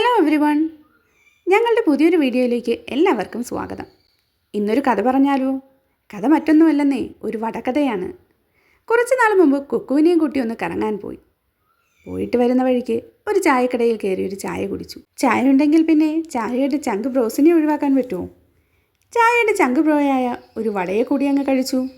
Hello every one ഞങ്ങളുടെ പുതിയൊരു വീഡിയോയിലേക്ക് എല്ലാവർക്കും സ്വാഗതം. ഇന്നൊരു കഥ പറഞ്ഞാലോ? കഥ മറ്റൊന്നുമല്ലെന്നേ ഒരു വടക്കഥയാണ്. കുറച്ച് നാൾ മുമ്പ് കുക്കുവിനെയും കൂട്ടി ഒന്ന് കറങ്ങാൻ പോയി. പോയിട്ട് വരുന്ന വഴിക്ക് ഒരു ചായക്കടയിൽ കയറി ഒരു ചായ കുടിച്ചു. ചായ ഉണ്ടെങ്കിൽ പിന്നെ ചായയുടെ ചങ്ക് ബ്രോസിനെ ഒഴിവാക്കാൻ പറ്റുമോ? ചായയുടെ ചങ്ക് ബ്രോയായ ഒരു വടയെ കൂടി അങ്ങ് കഴിച്ചു.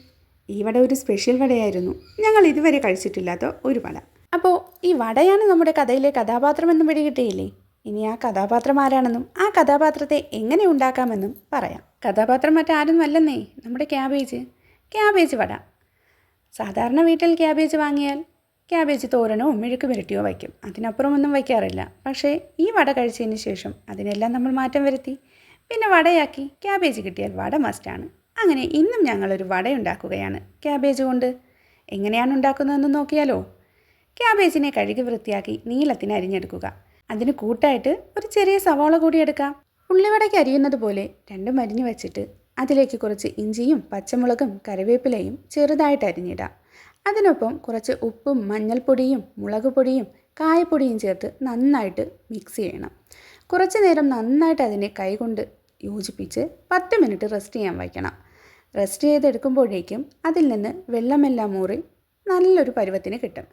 ഈ വട ഒരു സ്പെഷ്യൽ വടയായിരുന്നു. ഞങ്ങൾ ഇതുവരെ കഴിച്ചിട്ടില്ലാത്ത ഒരു വട. അപ്പോൾ ഈ വടയാണ് നമ്മുടെ കഥയിലെ കഥാപാത്രം എന്ന് പിടികിട്ടിയില്ലേ ഇനി ആ കഥാപാത്രം ആരാണെന്നും ആ കഥാപാത്രത്തെ എങ്ങനെ ഉണ്ടാക്കാമെന്നും പറയാം. കഥാപാത്രം മറ്റാരും അല്ലെന്നേ നമ്മുടെ ക്യാബേജ്. ക്യാബേജ് വട. സാധാരണ വീട്ടിൽ ക്യാബേജ് വാങ്ങിയാൽ ക്യാബേജ് തോരനോ മെഴുക്ക് പുരട്ടിയോ വയ്ക്കും. അതിനപ്പുറമൊന്നും വയ്ക്കാറില്ല. പക്ഷേ ഈ വട കഴിച്ചതിന് ശേഷം അതിനെല്ലാം നമ്മൾ മാറ്റം വരുത്തി. പിന്നെ വടയാക്കി ക്യാബേജ് കിട്ടിയാൽ വട മസ്റ്റാണ് അങ്ങനെ ഇന്നും ഞങ്ങളൊരു വട ഉണ്ടാക്കുകയാണ് ക്യാബേജ് കൊണ്ട് എങ്ങനെയാണ് ഉണ്ടാക്കുന്നതെന്ന് നോക്കിയാലോ? ക്യാബേജിനെ കഴുകി വൃത്തിയാക്കി നീളത്തിന് അരിഞ്ഞെടുക്കുക. അതിന് കൂട്ടായിട്ട് ഒരു ചെറിയ സവാള കൂടി എടുക്കാം. ഉള്ളിവടയ്ക്ക് അരിയുന്നത് പോലെ രണ്ടും അരിഞ്ഞു വെച്ചിട്ട് അതിലേക്ക് കുറച്ച് ഇഞ്ചിയും പച്ചമുളകും കറിവേപ്പിലയും ചെറുതായിട്ട് അരിഞ്ഞിടാം. അതിനൊപ്പം കുറച്ച് ഉപ്പും മഞ്ഞൾപ്പൊടിയും മുളക് പൊടിയും കായപ്പൊടിയും ചേർത്ത് നന്നായിട്ട് മിക്സ് ചെയ്യണം. കുറച്ച് നേരം നന്നായിട്ട് അതിനെ കൈകൊണ്ട് യോജിപ്പിച്ച് പത്ത് മിനിറ്റ് റെസ്റ്റ് ചെയ്യാൻ വയ്ക്കണം. റെസ്റ്റ് ചെയ്തെടുക്കുമ്പോഴേക്കും അതിൽ നിന്ന് വെള്ളമെല്ലാം മൂറി നല്ലൊരു പരുവത്തിന് കിട്ടും.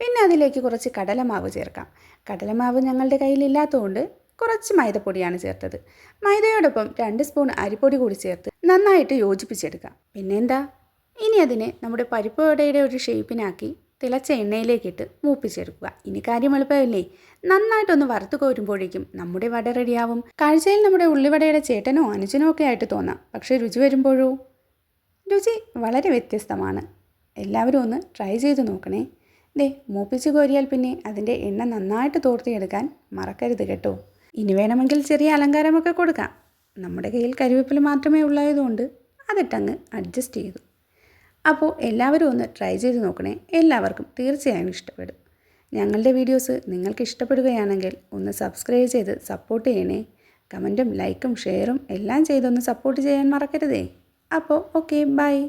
പിന്നെ അതിലേക്ക് കുറച്ച് കടലമാവ് ചേർക്കാം. കടലമാവ് ഞങ്ങളുടെ കയ്യിലില്ലാത്തതുകൊണ്ട് കുറച്ച് മൈദപ്പൊടിയാണ് ചേർത്തത്. മൈദയോടൊപ്പം രണ്ട് സ്പൂൺ അരിപ്പൊടി കൂടി ചേർത്ത് നന്നായിട്ട് യോജിപ്പിച്ചെടുക്കാം. പിന്നെന്താ? ഇനി അതിനെ നമ്മുടെ പരിപ്പ് വടയുടെ ഒരു ഷേപ്പിനാക്കി തിളച്ച എണ്ണയിലേക്കിട്ട് മൂപ്പിച്ചെടുക്കുക. ഇനി കാര്യം എളുപ്പമല്ലേ? നന്നായിട്ടൊന്ന് വറുത്ത് കോരുമ്പോഴേക്കും നമ്മുടെ വട റെഡിയാവും. കാഴ്ചയിൽ നമ്മുടെ ഉള്ളിവടയുടെ ചേട്ടനോ അനുജനോ ഒക്കെ ആയിട്ട് തോന്നാം. പക്ഷേ രുചി വരുമ്പോഴോ? രുചി വളരെ വ്യത്യസ്തമാണ്. എല്ലാവരും ഒന്ന് ട്രൈ ചെയ്ത് നോക്കണേ. ദേ മൂപ്പിച്ച് കോരിയാൽ പിന്നെ അതിന്റെ എണ്ണ നന്നായിട്ട് തോർത്തിയെടുക്കാൻ മറക്കരുത് കേട്ടോ. ഇനി വേണമെങ്കിൽ ചെറിയ അലങ്കാരമൊക്കെ കൊടുക്കാം. നമ്മുടെ കയ്യിൽ കരിവേപ്പില മാത്രമേ ഉള്ളായതുകൊണ്ട് അതിട്ടങ്ങ് അഡ്ജസ്റ്റ് ചെയ്തു. അപ്പോൾ എല്ലാവരും ഒന്ന് ട്രൈ ചെയ്ത് നോക്കണേ. എല്ലാവർക്കും തീർച്ചയായും ഇഷ്ടപ്പെടും. ഞങ്ങളുടെ വീഡിയോസ് നിങ്ങൾക്ക് ഇഷ്ടപ്പെടുകയാണെങ്കിൽ ഒന്ന് സബ്സ്ക്രൈബ് ചെയ്ത് സപ്പോർട്ട് ചെയ്യണേ. കമന്റും ലൈക്കും ഷെയറും എല്ലാം ചെയ്തൊന്ന് സപ്പോർട്ട് ചെയ്യാൻ മറക്കരുതേ. അപ്പോൾ ഓക്കെ ബൈ.